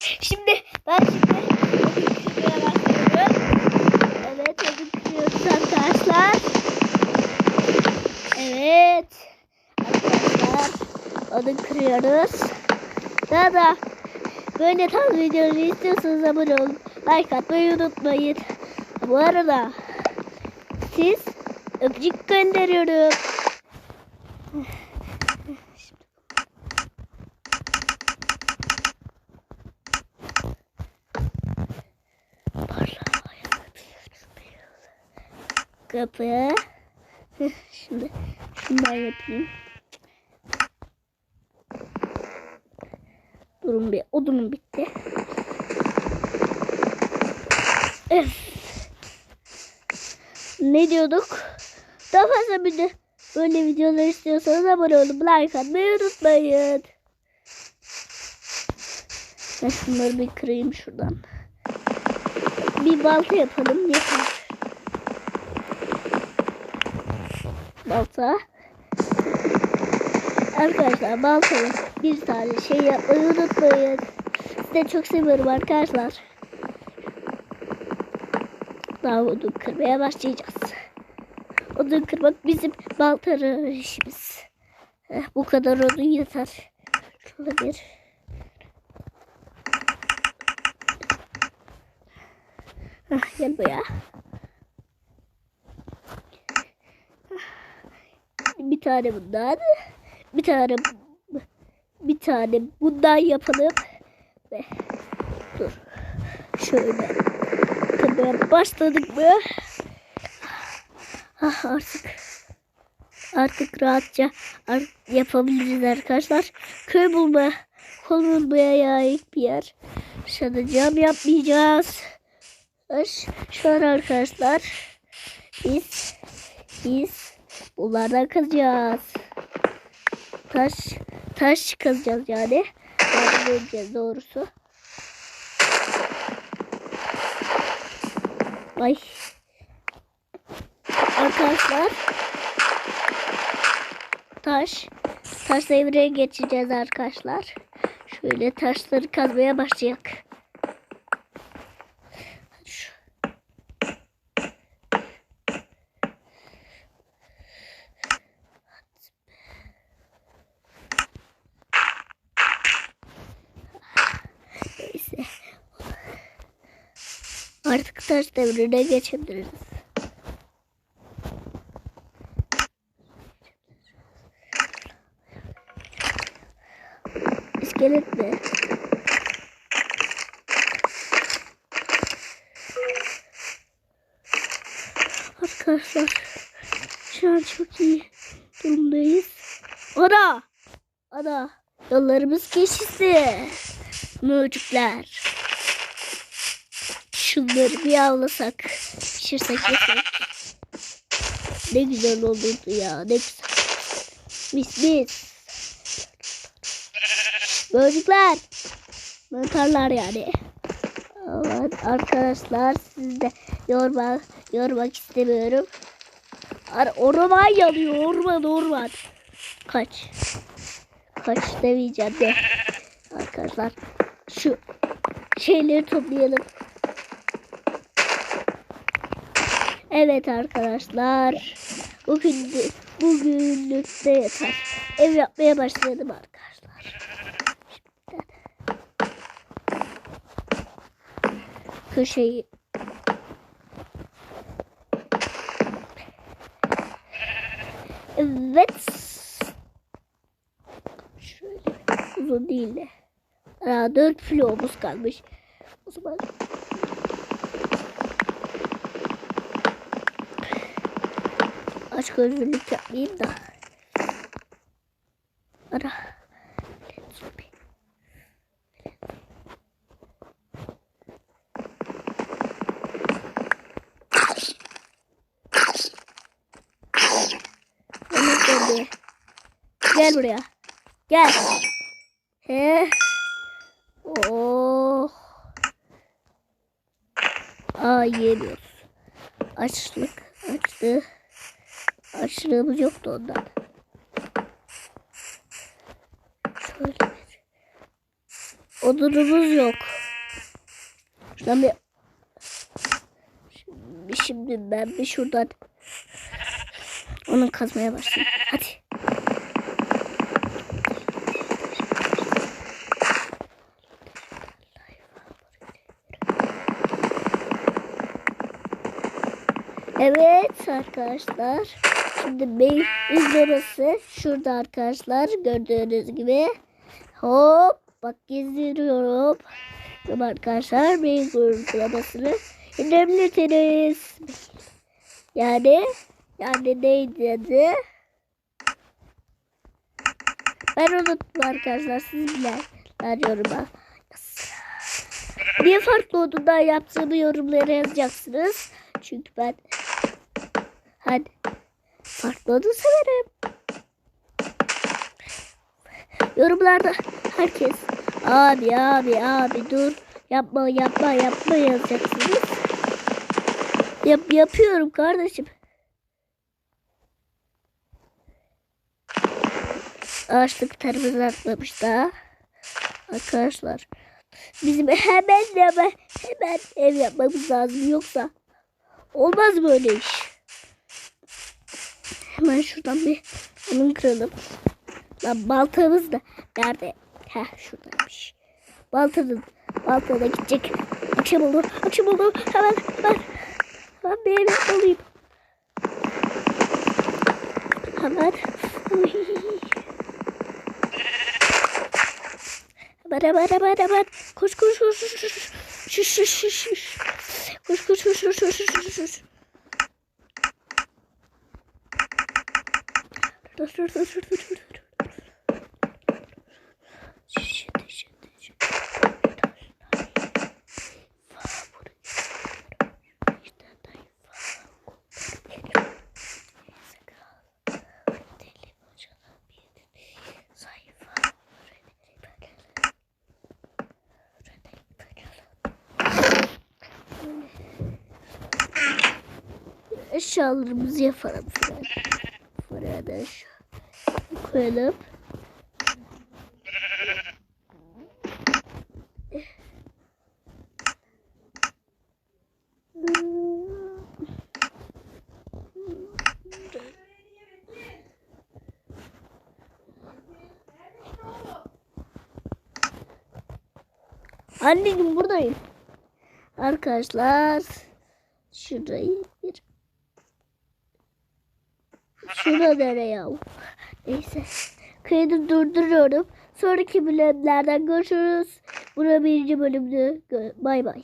Şimdi ben şimdi kırmaya başlıyorum. Evet odun kırıyoruz arkadaşlar. Evet. Arkadaşlar odun kırıyoruz. Daha da böyle tarz videoları istiyorsanız abone olun. Like atmayı unutmayın. Bu arada siz öpücük gönderiyorum. Kapı. Şimdi şundan yapayım. Durun bir odunum bitti. Öf. Ne diyorduk? Daha fazla bir de böyle videolar istiyorsanız abone olun. Like atmayı unutmayın. Ben şunları bir kırayım şuradan. Bir balta yapalım yeter. Balta. Arkadaşlar baltayı bir tane şey yapmayı unutmayın. Sizi çok seviyorum arkadaşlar. Daha odun kırmaya başlayacağız. Odun kırmak bizim balta işimiz. Eh, bu kadar odun yeter. Şöyle bir. Hah, gel buraya. Tane bundan. Bir tane bir tane bundan yapalım. Ve dur. Şöyle. Kırmaya başladık mı? Ah, artık artık rahatça yapabiliriz arkadaşlar. Köy bulma, kol bulmaya ait bir yer. Şurada cam yapmayacağız. Şu an arkadaşlar biz biz bunlardan kazacağız. Taş taş kazacağız yani. Yardım doğrusu. Ay. Arkadaşlar taş taş devreye geçeceğiz arkadaşlar. Şöyle taşları kazmaya başlayalım. Artık taş devrine geçebiliriz. İskelet mi? Arkadaşlar şu an çok iyi durumdayız. Ana! Ana! Yollarımız kesişti. Mövcükler. Şunları bir avlasak. Pişirsek yesek. Ne güzel olurdu ya. Ne güzel. Mis mis. Böcekler. Mantarlar yani. Evet, arkadaşlar siz de yormak, yormak istemiyorum. Ar orman yanıyor. Orman orman. Kaç. Kaç demeyeceğim de. Arkadaşlar şu şeyleri toplayalım. Evet arkadaşlar. Bugün bugünlük de yeter. Ev yapmaya başladım arkadaşlar. Şimdiden. Köşeyi Evet. Şöyle uzun değil de. Aa, 4 filomuz kalmış. O zaman aç gözlülük yapmayayım da. Ara. Gel buraya. Gel. He. Oh. Aa yemiyoruz. Açlık. Açtı. Açlığımız yoktu ondan. Şöyle bir. Odunumuz yok. Şuradan bir Şimdi, şimdi ben bir şuradan onu kazmaya başlayayım. Hadi. Evet arkadaşlar. Şimdi beyin izlemesi şurada arkadaşlar gördüğünüz gibi. Hop bak gezdiriyorum. Bakın arkadaşlar beyin uygulamasını indirebilirsiniz. Yani yani neydi adı? Ben unuttum arkadaşlar siz bilenler yoruma. Niye farklı olduğundan yaptığımı yorumlara yazacaksınız. Çünkü ben hadi olduğunu severim. Yorumlarda herkes abi abi abi dur yapma yapma yapma yazacaksınız. Yap, yapıyorum kardeşim. Ağaçlıklarımız atlamış daha. Arkadaşlar bizim hemen hemen hemen ev yapmamız lazım yoksa olmaz böyle iş. Hemen şuradan bir onun kıralım. Lan baltamız da nerede? Heh şuradaymış. Baltanın baltada gidecek. Akşam oldu. Akşam oldu. Hemen hemen. Hemen bir ev yapmalıyım. Hemen. Uy. Hemen hemen hemen hemen. Koş koş koş koş koş. Şuş şuş şuş şuş. Koş koş koş koş koş koş koş. Dur dur dur dur dur dur. Eşyalarımızı yapalım. Buraya şu koyalım. Anneciğim buradayım. Arkadaşlar şurayı bir Şurada nereye ya? Neyse. Kaydı durduruyorum. Sonraki bölümlerden görüşürüz. Bura birinci bölümdü. Gö- Bay bay.